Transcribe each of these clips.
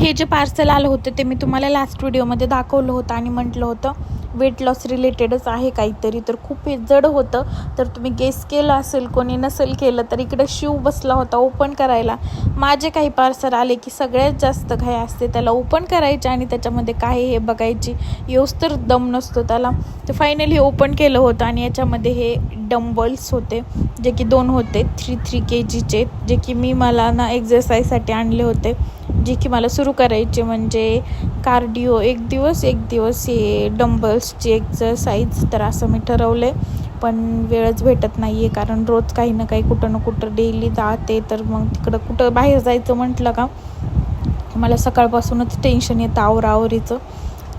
हे जे पार्सल आलं होतं ते मी तुम्हाला लास्ट व्हिडिओमध्ये दाखवलं होतं आणि म्हटलं होतं वेट लॉस रिलेटेडच आहे काहीतरी तर खूप हे जड होतं. तर तुम्ही गेस केलं असेल कोणी नसेल केलं तर इकडे शिव बसला होता ओपन करायला. माझे काही पार्सल आले की सगळ्यात जास्त घाई असते त्याला ओपन करायचे आणि त्याच्यामध्ये काय हे बघायची योच तर दम नसतो त्याला. तर फायनली ओपन केलं होतं आणि याच्यामध्ये हे डंबल्स होते जे की दोन होते थ्री थ्री के जीचे जे की मी मला ना एक्झरसाईजसाठी आणले होते. जे की मला सुरू करायचे म्हणजे कार्डिओ एक दिवस एक दिवस हे डंबल्सची एक्झरसाईज तर असं मी ठरवलं आहे पण वेळच भेटत नाही आहे कारण रोज काही ना काही कुठं ना कुठं डेली जाते. तर मग तिकडं कुठं बाहेर जायचं म्हटलं का? मला सकाळपासूनच टेन्शन येतं आवरावरीचं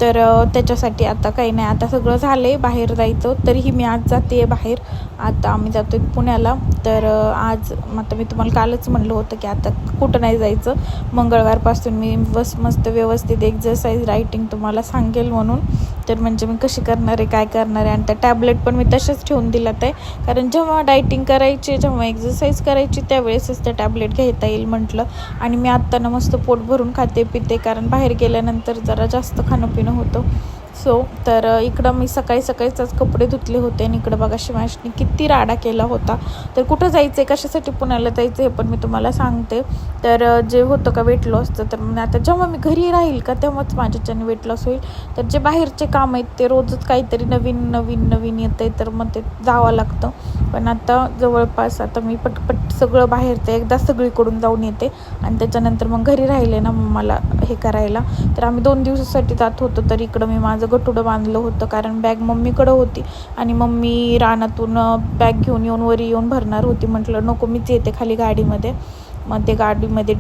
तर त्याच्यासाठी आता काही नाही. आता सगळं झालं आहे बाहेर जायचं. तरीही मी आज जाते आहे बाहेर. आता आम्ही जातो आहे पुण्याला. तर आज आता मी तुम्हाला कालच म्हणलं होतं की आता कुठं नाही जायचं. मंगळवारपासून मी बस मस्त व्यवस्थित एक्झरसाईज रायटिंग तुम्हाला सांगेल म्हणून. तर म्हणजे मी कशी करणार आहे काय करणार आहे? आणि त्या टॅबलेट पण मी तशाच ठेवून दिलात आहे. कारण जेव्हा डायटिंग करायची जेव्हा एक्झरसाईज करायची त्यावेळेसच त्या टॅबलेट घेता येईल म्हटलं. आणि मी आत्ता ना मस्त पोट भरून खाते पिते कारण बाहेर गेल्यानंतर जरा जास्त खाणं पिणं होतं. सो तर इकडं मी सकाळी सकाळीच कपडे धुतले होते आणि इकडं बघा शिवाशनी किती राडा केला होता. तर कुठं जायचं आहे कशासाठी पुण्याला जायचं हे पण मी तुम्हाला सांगते. तर जे होतं का वेट लॉसचं तर मग आता जेव्हा मी घरी राहील का तेव्हाच माझ्याच्याने वेट लॉस होईल. तर जे बाहेरचे काम आहेत ते रोजच काहीतरी नवीन नवीन नवीन येतं आहे तर मग ते जावं लागतं. पण आता जवळपास आता मी पटपट सगळं बाहेरचं एकदा सगळीकडून जाऊन येते आणि त्याच्यानंतर मग घरी राहिले ना मग मला हे करायला. तर आम्ही दोन दिवसासाठी जात होतो तर इकडं मी माझं माझं गटुडं बांधलं होतं कारण बॅग मम्मीकडं होती आणि मम्मी रानातून बॅग घेऊन येऊन वरी येऊन भरणार होती. म्हटलं नको मीच येते खाली गाडीमध्ये. मग ते गाडीमध्ये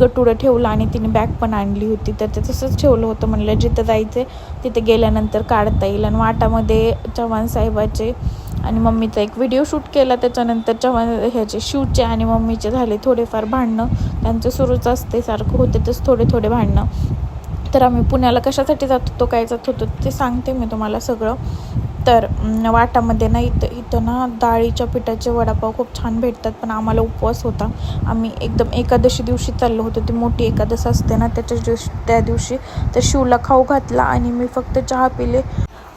गटुडं ठेवलं आणि तिने बॅग पण आणली होती. तर ते तसंच ठेवलं होतं. म्हणलं जिथं जायचं तिथे गेल्यानंतर काढता येईल. आणि वाटामध्ये चव्हाण साहेबाचे आणि मम्मीचा एक व्हिडिओ शूट केला. त्याच्यानंतर चव्हाण ह्याचे शिवचे आणि मम्मीचे झाले थोडेफार भांडणं. त्यांचं सुरूच असते सारखं होते तसं थोडे थोडे भांडणं. तर आम्ही पुण्याला कशासाठी जात होतो काय जात होतो ते सांगते मी तुम्हाला सगळं. तर वाटामध्ये ना इथं इथं ना डाळीच्या पिठाचे वडापाव खूप छान भेटतात पण आम्हाला उपवास होता. आम्ही एकदम एकादशी दिवशी चाललो होतो ती मोठी एकादश असते ना त्याच्या दिवशी त्या दिवशी. तर शिवला खाऊ घातला आणि मी फक्त चहा पिले.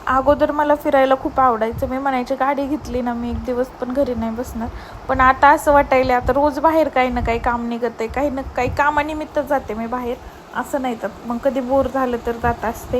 अगोदर मला फिरायला खूप आवडायचं. मी म्हणायची गाडी घेतली ना मी एक दिवस पण घरी नाही बसणार. पण आता असं वाटायलं आता रोज बाहेर काही ना काही काम निघत आहे काही ना काही कामानिमित्त जाते मी बाहेर. असं नाही तर मग कधी बोर झालं तर जात असते.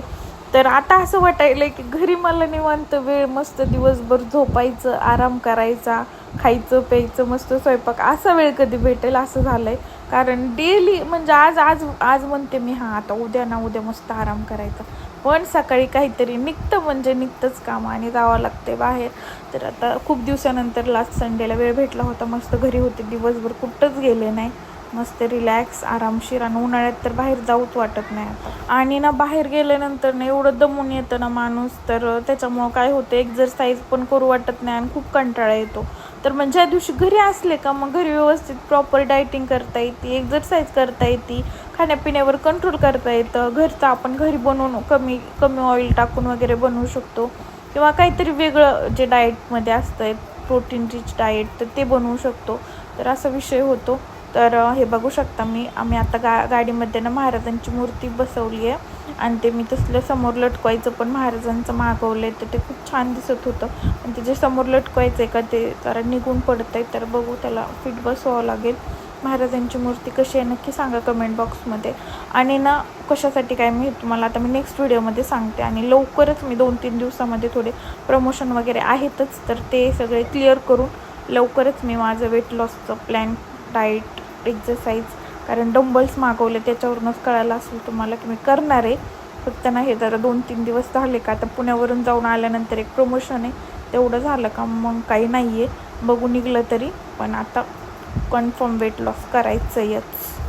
तर आता असं वाटायलं की घरी मला निवांत वेळ मस्त दिवसभर झोपायचं आराम करायचा खायचं प्यायचं मस्त स्वयंपाक असा वेळ कधी भेटेल असं झालंय. कारण डेली म्हणजे आज आज आज म्हणते मी हां आता उद्या ना उद्या मस्त आराम करायचा. पण सकाळी काहीतरी निघतं म्हणजे निघतंच काम आणि जावं लागते बाहेर. तर आता खूप दिवसानंतर लास्ट संडेला वेळ भेटला होता. मस्त घरी होते. दिवसभर कुठंच गेले नाही. मस्त रिलॅक्स आरामशीर आणि उन्हाळ्यात तर बाहेर जाऊच वाटत नाही आता. आणि ना बाहेर गेल्यानंतर ना एवढं दमून येतं ना माणूस तर त्याच्यामुळं काय होतं एक्झरसाईज पण करू वाटत नाही आणि खूप कंटाळा येतो. तर मग ज्या दिवशी घरी असले का मग घरी व्यवस्थित प्रॉपर डायटिंग करता येते एक्झरसाईज करता येते खाण्यापिण्यावर कंट्रोल करता येतं. घरचं आपण घरी बनवून कमी कमी ऑइल टाकून वगैरे बनवू शकतो. किंवा काहीतरी वेगळं जे डाएटमध्ये असतं प्रोटीन रिच डाएट तर ते बनवू शकतो. तर असा विषय होतो. तर हे बघू शकता मी. आम्ही आता गा गाडीमध्ये ना महाराजांची मूर्ती बसवली आहे. आणि ते मी तसलं समोर लटकवायचं पण महाराजांचं मागवलं आहे तर ते खूप छान दिसत होतं. आणि ते जे समोर लटकवायचं आहे का ते जरा निघून पडतं आहे तर बघू त्याला फिट बसवावं लागेल. महाराजांची मूर्ती कशी आहे नक्की सांगा कमेंट बॉक्समध्ये. आणि ना कशासाठी काय मी तुम्हाला आता मी नेक्स्ट व्हिडिओमध्ये सांगते. आणि लवकरच मी दोन तीन दिवसामध्ये थोडे प्रमोशन वगैरे आहेतच. तर ते सगळे क्लिअर करून लवकरच मी माझं वेट लॉसचं प्लॅन डाईट एक्झरसाईज कारण डंबल्स मागवले त्याच्यावरूनच कळायला असेल तुम्हाला की मी करणार आहे. फक्त नाही हे जरा दोन तीन दिवस झाले का? आता पुण्यावरून जाऊन आल्यानंतर एक प्रमोशन आहे. तेवढं झालं का? मग काही नाही आहे बघू निघलं तरी. पण आता कन्फर्म वेट लॉस करायचं आहेच